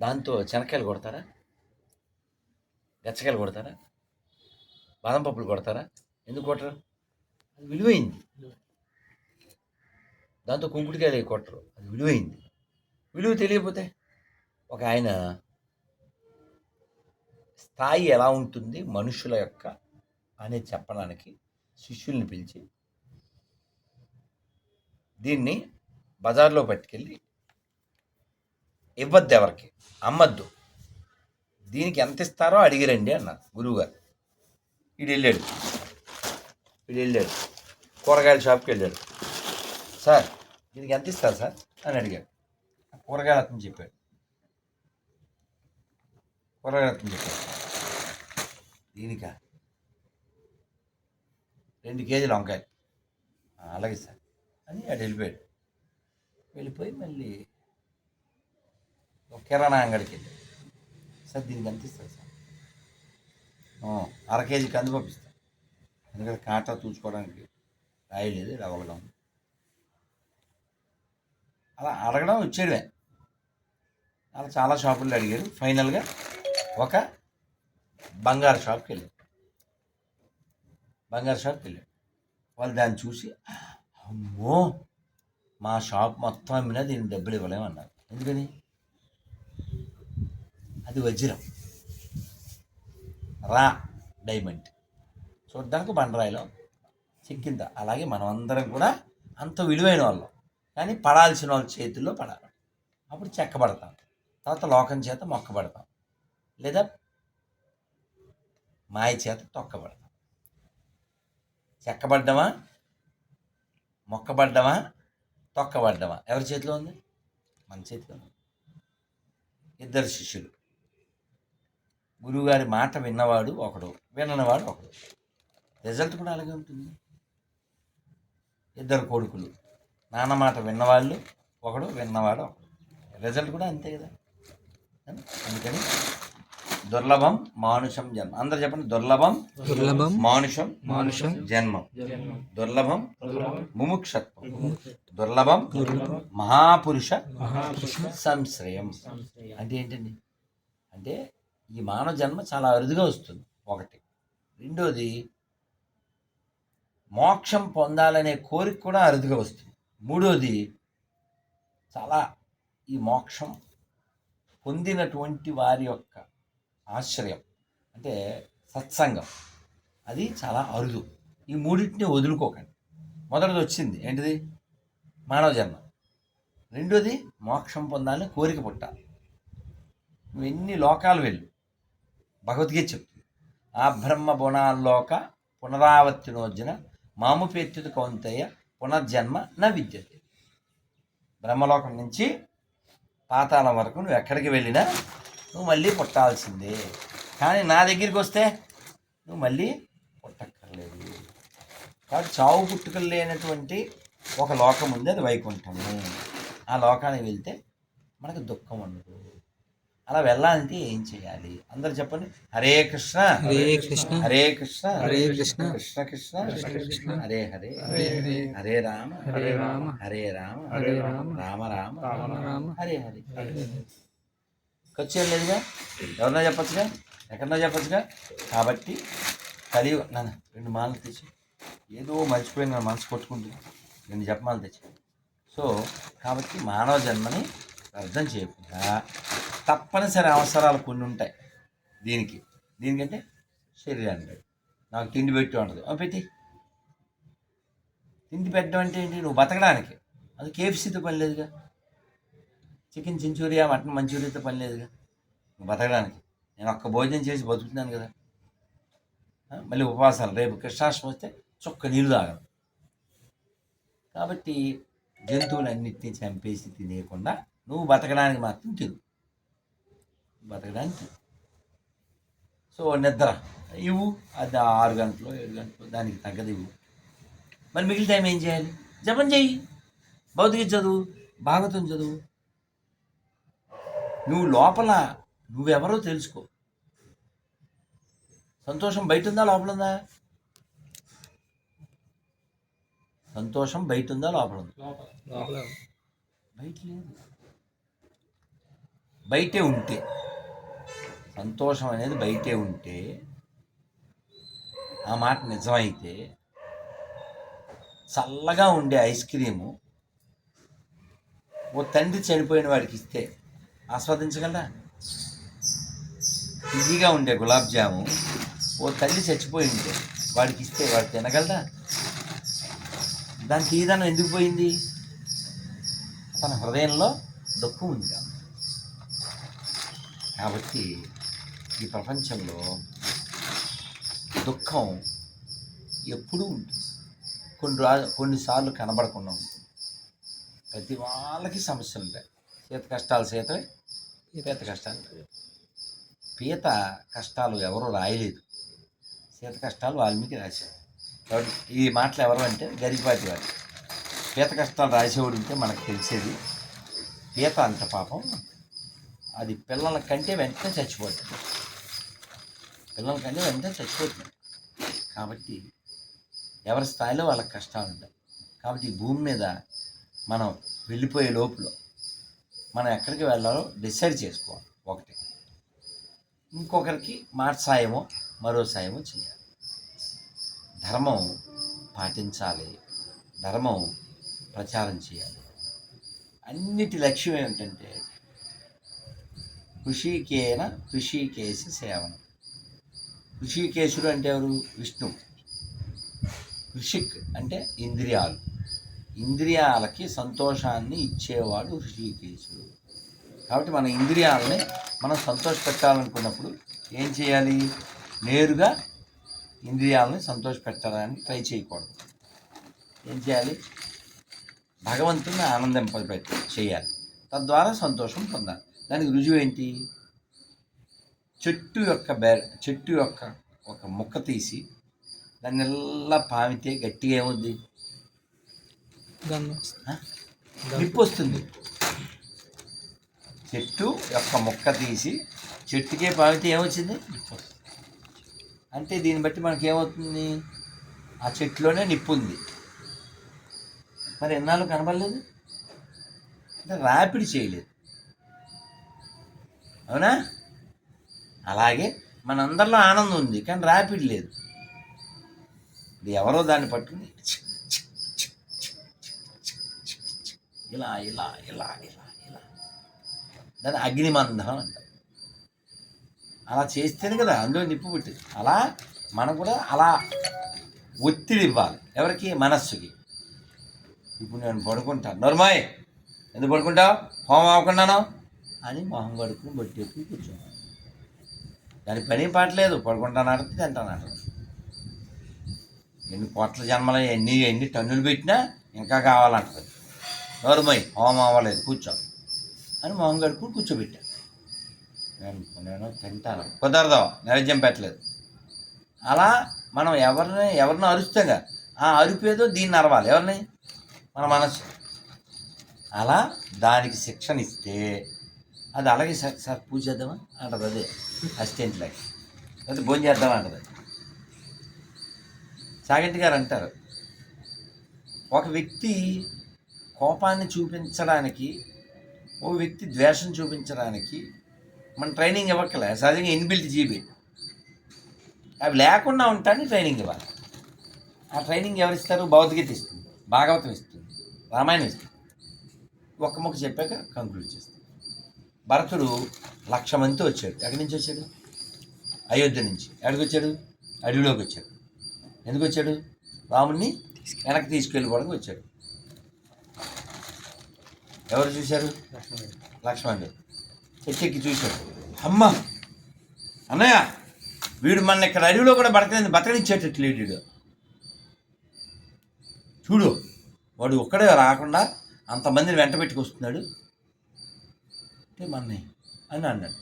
దాంతో శనక్కాయలు కొడతారా? గచ్చకాయలు కొడతారా? బాదం పప్పులు కొడతారా? ఎందుకు కొట్టరు? అది విలువైంది. దాంతో కుంకుడికాయలు కొట్టరు? అది విలువైంది. విలువ తెలియకపోతే ఒక ఆయన స్థాయి ఎలా ఉంటుంది మనుషుల యొక్క అనేది చెప్పడానికి శిష్యుల్ని పిలిచి దీన్ని బజార్లో పట్టుకెళ్ళి ఇవ్వద్దు ఎవరికి? అమ్మద్దు. దీనికి ఎంత ఇస్తారో అడిగిరండి అన్నారు గురువుగారు. వీడు వెళ్ళాడు. వీడు వెళ్ళాడు. కూరగాయల షాప్కి వెళ్ళాడు. సార్ దీనికి ఎంత ఇస్తారు సార్? అని అడిగాడు. కూరగాయల అతను చెప్పాడు. కూరగాయల అతను చెప్పాడు. దీనికా? రెండు కేజీలు వంకాయలు. అలాగే సార్. అని అటు వెళ్ళిపోయాడు. వెళ్ళిపోయి మళ్ళీ ఒక కిరాణా అంగడికి వెళ్ళాడు సార్ దీనికి ఎంత ఇస్తారు సార్? అర కేజీ కంది పంపిస్తాను ఎందుకంటే కాటా తూచుకోవడానికి రాయి లేదు డబల్గా ఉంది. అలా అడగడం వచ్చేయడమే. అలా చాలా షాపుల్లో అడిగాడు ఫైనల్గా ఒక బంగారు షాప్కి వెళ్ళాడు బంగారు షాప్కి వెళ్ళాడు వాళ్ళు దాన్ని చూసి అమ్మో మా షాప్ మొత్తం అమ్మినా దీనికి డబ్బులు ఇవ్వలేమన్నారు. ఎందుకని? అది వజ్రం. రా డైమండ్. చూడ్డానికి బండరాయిలో చిక్కింద? అలాగే మనం అందరం కూడా అంత విలువైన వాళ్ళం. కానీ పడాల్సిన వాళ్ళ చేతుల్లో పడాలి. అప్పుడు చెక్కబడతాం తర్వాత లోకం చేత మొక్కబడతాం లేదా మాయ చేత తొక్కబడతాం చెక్కబడ్డమా మొక్కబడ్డమా తొక్కబడ్డమా ఎవరి చేతిలో ఉంది? మన చేతిలో ఉంది. ఇద్దరు శిష్యులు. గురువుగారి మాట విన్నవాడు ఒకడు విననివాడు ఒకడు. రిజల్ట్ కూడా అలాగే ఉంటుంది. ఇద్దరు కొడుకులు నాన్న మాట విన్నవాళ్ళు ఒకడు విన్నవాడు ఒకడు. రిజల్ట్ కూడా అంతే కదా. అందుకని దుర్లభం మానుషం జన్మ. అందరు చెప్పండి దుర్లభం దుర్లభం మానుషం మానుషం జన్మం. దుర్లభం ముముక్షత్వం. దుర్లభం మహాపురుష సంశ్రయం. అంటే ఏంటండి? అంటే ఈ మానవ జన్మ చాలా అరుదుగా వస్తుంది. ఒకటి. రెండోది మోక్షం పొందాలనే కోరిక కూడా అరుదుగా వస్తుంది. మూడోది చాలా ఈ మోక్షం పొందినటువంటి వారి యొక్క ఆశ్రయం అంటే సత్సంగం. అది చాలా అరుదు. ఈ మూడింటిని వదులుకోకండి. మొదటిది వచ్చింది. ఏంటిది? మానవ జన్మ. రెండోది మోక్షం పొందాలని కోరిక పుట్టాలి. నువ్వు ఎన్ని లోకాలు వెళ్ళు. భగవద్గీత చెప్తుంది. ఆ బ్రహ్మ బుణాల్లోక పునరావర్తినోర్జున మాముపేత్యుత కౌంతయ్య పునర్జన్మ న విద్యతే. బ్రహ్మలోకం నుంచి పాతాళం వరకు నువ్వు ఎక్కడికి వెళ్ళినా నువ్వు మళ్ళీ పుట్టాల్సిందే. కానీ నా దగ్గరికి వస్తే నువ్వు మళ్ళీ పుట్టక్కర్లేదు. కాబట్టి చావు పుట్టుకలు లేనటువంటి ఒక లోకం ఉంది అది వైకుంఠము. ఆ లోకానికి వెళ్తే మనకు దుఃఖం ఉండదు. అలా వెళ్ళాలంటే ఏం చేయాలి? అందరు చెప్పండి. హరే కృష్ణ. హరే కృష్ణ. హరే కృష్ణ. హరే కృష్ణ. కృష్ణ కృష్ణ. కృష్ణ హరే హరే. హరే రామ. హరే రామ. హరే రామ. హరే రామ. రామ రామ. రామ రామ. హరే హరే. ఖర్చు ఏం లేదుగా? ఎవరన్నా చెప్పచ్చుగా? ఎక్కడన్నా చెప్పచ్చుగా? కాబట్టి కలి నాన్న రెండు మాలలు తెచ్చి. ఏదో మర్చిపోయిన నా మనసు కొట్టుకుంటుంది. రెండు జపమాలు తెచ్చి. సో కాబట్టి మానవ జన్మని అర్థం చేయకుండా తప్పనిసరి అవసరాలు కొన్ని ఉంటాయి. దీనికి. దీనికంటే శరీరానికి. నాకు తిండి పెట్టి ఉండదు పెట్టి. తిండి పెట్టడం అంటే ఏంటి? నువ్వు బతకడానికి. అది కేఎఫ్సీతో పని లేదుగా. చికెన్ చెంచూరియా మటన్ మంచూరియాతో పని లేదుగా. నువ్వు బతకడానికి. నేను ఒక్క భోజనం చేసి బతుకుతున్నాను కదా. మళ్ళీ ఉపవాసాలు. రేపు కృష్ణాష్టమి వస్తే చొక్క నీళ్ళు తాగదు కాబట్టి జంతువులన్నిటినీ చంపేసి తినేయకుండా నువ్వు బతకడానికి మాత్రం తిరుగు బతకడానికి. సో నిద్ర. ఇవ్వు అది ఆరు గంటలు ఏడు గంటలు దానికి తగ్గదు ఇవ్వు. మరి మిగిలిన టైం ఏం చేయాలి? జపం చెయ్యి భౌతిక చదువు భాగవతం చదువు. నువ్వు లోపల నువ్వెవరో తెలుసుకో. సంతోషం బయట ఉందా లోపల ఉందా సంతోషం బయట ఉందా లోపల. ఉందా బయట లేదు. బయటే ఉంటే. సంతోషం అనేది బయటే ఉంటే ఆ మాట నిజమైతే చల్లగా ఉండే ఐస్ క్రీము ఓ తండ్రి చనిపోయిన వాడికి ఇస్తే ఆస్వాదించగలరా? ఈజీగా ఉండే గులాబ్ జాము ఓ తల్లి చచ్చిపోయి ఉంటే వాడికి ఇస్తే వాడు తినగలరా? దాని తీదనం ఎందుకు పోయింది? తన హృదయంలో దుఃఖం ఉంది కాబట్టి. ఈ ప్రపంచంలో దుఃఖం ఎప్పుడూ ఉంటుంది. కొన్ని రా కొన్నిసార్లు కనబడకుండా ఉంటుంది. ప్రతి వాళ్ళకి సమస్యలు ఉంటాయి. చేత కష్టాలు చేతవే పీత కష్టాలు పీత కష్టాలు ఎవరు రాయలేదు. సీత కష్టాలు వాల్మీకి రాశారు. కాబట్టి ఈ మాటలు ఎవరు అంటే గరికపాటి వారు. పీత కష్టాలు రాసేవాడు ఉంటే మనకు తెలిసేది పీత అంత పాపం. అది పిల్లల కంటే వెంటనే చచ్చిపోతుంది. పిల్లలకి అన్నీ వెంటనే చచ్చిపోతుంది కాబట్టి ఎవరి స్థాయిలో వాళ్ళకి కష్టాలు ఉంటాయి కాబట్టి ఈ భూమి మీద మనం వెళ్ళిపోయే లోపల మనం ఎక్కడికి వెళ్ళాలో డిసైడ్ చేసుకోవాలి ఒకటి. ఇంకొకరికి మాట సాయమో మరో సాయమో చేయాలి ధర్మం పాటించాలి. ధర్మం ప్రచారం చేయాలి. అన్నిటి లక్ష్యం ఏమిటంటే కృషికేన కృషికేసి సేవనం. ఋషికేశుడు అంటే ఎవరు? విష్ణు. ఋషిక్ అంటే ఇంద్రియాలు. ఇంద్రియాలకి సంతోషాన్ని ఇచ్చేవాడు ఋషికేశుడు. కాబట్టి మన ఇంద్రియాలని మనం సంతోషపెట్టాలనుకున్నప్పుడు ఏం చేయాలి? నేరుగా ఇంద్రియాలని సంతోషపెట్టడానికి ట్రై చేయకూడదు. ఏం చేయాలి? భగవంతుని ఆనందింపబెట్టి చేయాలి. తద్వారా సంతోషం పొందాలి. దానికి రుజువు ఏంటి చెట్టు యొక్క బె చెట్టు యొక్క ఒక ముక్క తీసి దాన్ని ఎలా పామితే గట్టిగా ఏముంది? నిప్పు వస్తుంది. చెట్టు యొక్క ముక్క తీసి చెట్టుకే పామితే ఏమొచ్చింది? నిప్పు అంటే దీన్ని బట్టి మనకి ఏమవుతుంది? ఆ చెట్టులోనే నిప్పు ఉంది. మరి ఎన్నాళ్ళు కనబడలేదు? అంటే ర్యాపిడ్ చేయలేదు. అవునా? అలాగే మనందరిలో ఆనందం ఉంది కానీ ర్యాపిడ్ లేదు. ఇది ఎవరో దాన్ని పట్టుకుని ఇలా ఇలా ఇలా ఇలా ఇలా. దాన్ని అగ్నిమంధనం అంటారు. అలా చేస్తేనే కదా అందులో నిప్పు పుట్టింది అలా మనం కూడా అలా ఒత్తిడి ఇవ్వాలి ఎవరికి? మనస్సుకి. ఇప్పుడు నేను పడుకుంటాను. నర్మాయ్ ఎందుకు పడుకుంటావు? హోమం అవ్వకుండాను అని మొహం కడుక్కుని బట్టి కూర్చోవాలి. దాని పని పాటలేదు పడుకుంటాను ఆడుతుంది తింటాను ఆడుతుంది ఎన్ని కోట్ల జన్మలు ఎన్ని ఎన్ని టన్నులు పెట్టినా ఇంకా కావాలంటుంది. నోరుమై హోమం అవ్వలేదు కూర్చో అని మొహం కడుక్కుని కూర్చోబెట్టా. నేను నేను తింటాను. కుదరదు నైవేద్యం పెట్టలేదు. అలా మనం ఎవరిని ఎవరిని అరుస్తాగా? ఆ అరిపేదో దీన్ని అరవాలి. ఎవరిని? మన మనసు. అలా దానికి శిక్షణ ఇస్తే అది అలాగే సార్ సార్ పూజ చేద్దామా అంటది అదే అసిస్టెంట్ లైఫ్ అయితే భోజనం చేద్దామా అంటది. సాగంటి గారు అంటారు ఒక వ్యక్తి కోపాన్ని చూపించడానికి ఓ వ్యక్తి ద్వేషం చూపించడానికి మన ట్రైనింగ్ ఇవ్వక్కలే సహజంగా ఇన్బిల్ట్ జీబీ అవి లేకుండా ఉంటాను ట్రైనింగ్ ఇవ్వాలి. ఆ ట్రైనింగ్ ఎవరిస్తారు భౌతికత ఇస్తుంది భాగవతం ఇస్తుంది రామాయణం ఇస్తుంది. ఒక్క ముక్క చెప్పాక కంక్లూడ్ చేస్తుంది భరతుడు లక్ష మందితో వచ్చాడు. ఎక్కడి నుంచి వచ్చాడు? అయోధ్య నుంచి. ఎక్కడికి వచ్చాడు? అడవిలోకి వచ్చాడు. ఎందుకు వచ్చాడు? రాముణ్ణి వెనక్కి తీసుకెళ్ళిపోవడానికి వచ్చాడు. ఎవరు చూశారు? లక్ష్మణుడు. ఎక్కి చూశాడు. అమ్మ! అన్నయ్య! వీడు మన ఇక్కడ అడవిలో కూడా బతకలేదు బతకనిచ్చేటట్టు లేడు వీడు. చూడు వాడు ఒక్కడే రాకుండా అంతమందిని వెంట పెట్టుకొస్తున్నాడు. అంటే అని అన్నాడు.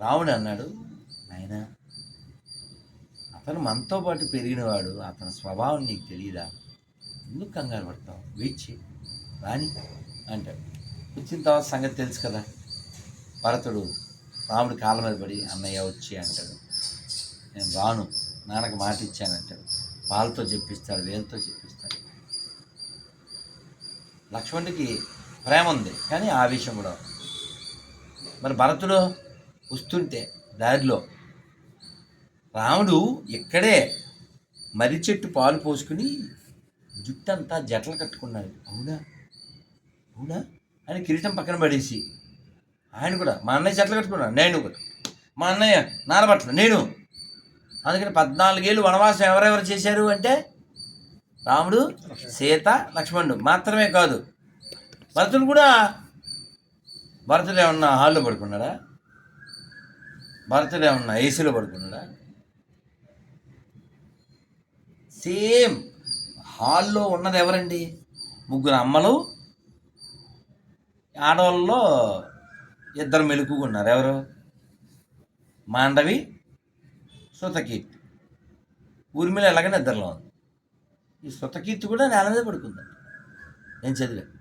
రాముడు అన్నాడు నాయనా అతను మనతో పాటు పెరిగినవాడు అతని స్వభావం నీకు తెలియదా ఎందుకు కంగారు పడతావు? వీచి రాని అంటాడు. వచ్చిన తర్వాత సంగతి తెలుసు కదా? భరతుడు రాముడి కాళ్ళ మీద పడి అన్నయ్య వచ్చి అంటాడు. నేను రాను నాన్నకు మాట ఇచ్చానంటాడు వాళ్ళతో చెప్పిస్తాడు వేలతో చెప్పిస్తాడు. లక్ష్మణుడికి ప్రేమ ఉంది కానీ ఆవేశం కూడా. మరి భరతుడు వస్తుంటే దారిలో రాముడు ఇక్కడే మర్రి చెట్టు పాలు పోసుకుని జుట్టంతా జటలు కట్టుకున్నాడు. అవునా? అవునా? అని కిరీటం పక్కన పడేసి ఆయన కూడా మా అన్నయ్య జట్లు కట్టుకున్నాడు నేను కూడా. మా అన్నయ్య నానబట్టలు నేను. అందుకని పద్నాలుగేళ్ళు వనవాసం ఎవరెవరు చేశారు అంటే రాముడు సీత లక్ష్మణుడు. మాత్రమే కాదు భరతుడు కూడా భరతుడు ఏమన్నా హాల్లో పడుకున్నాడా? భరతుడు ఏమన్నా ఏసీలో పడుకున్నాడా? సేమ్ హాల్లో ఉన్నది ఎవరండి? ముగ్గురు అమ్మలు ఆడవాళ్ళలో ఇద్దరు మెలుకున్నారు ఎవరు? మాండవి సుతకీర్తి. ఊర్మిళ ఎలాగైనా నిద్రలో ఉంది. ఈ సుతకీర్తి కూడా నేల మీద పడుకుందండి నేను చదివాను.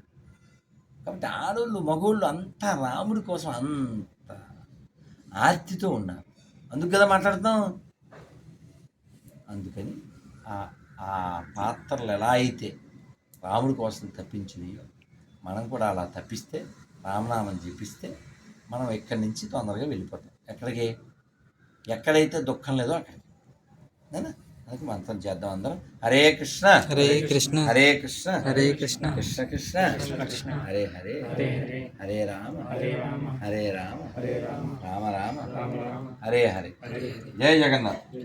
కాబట్టి ఆడోళ్ళు మగోళ్ళు అంతా రాముడి కోసం అంత ఆర్తితో ఉన్నారు. అందుకు కదా మాట్లాడతాం అందుకని ఆ ఆ పాత్రలు ఎలా అయితే రాముడి కోసం తప్పించినాయో మనం కూడా అలా తప్పిస్తే రామనామం జపిస్తే మనం ఎక్కడి నుంచి తొందరగా వెళ్ళిపోతాం. ఎక్కడికి? ఎక్కడైతే దుఃఖం లేదో అక్కడికి. అందుకే మంత్రం చేద్దాం అందరం. హరే కృష్ణ. హరే కృష్ణ. హరే కృష్ణ. హరే కృష్ణ. కృష్ణ కృష్ణ. హరే హరే. హరే రామ. హరే రామ. రామ. రామ. హరే హరే. జయ జగన్నాథ్.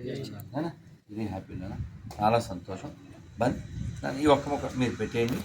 ఇది హ్యాపీ నాన్న చాలా సంతోషం. బంద్ ఈ ఒక్క మొక్క మీరు పెట్టేయండి.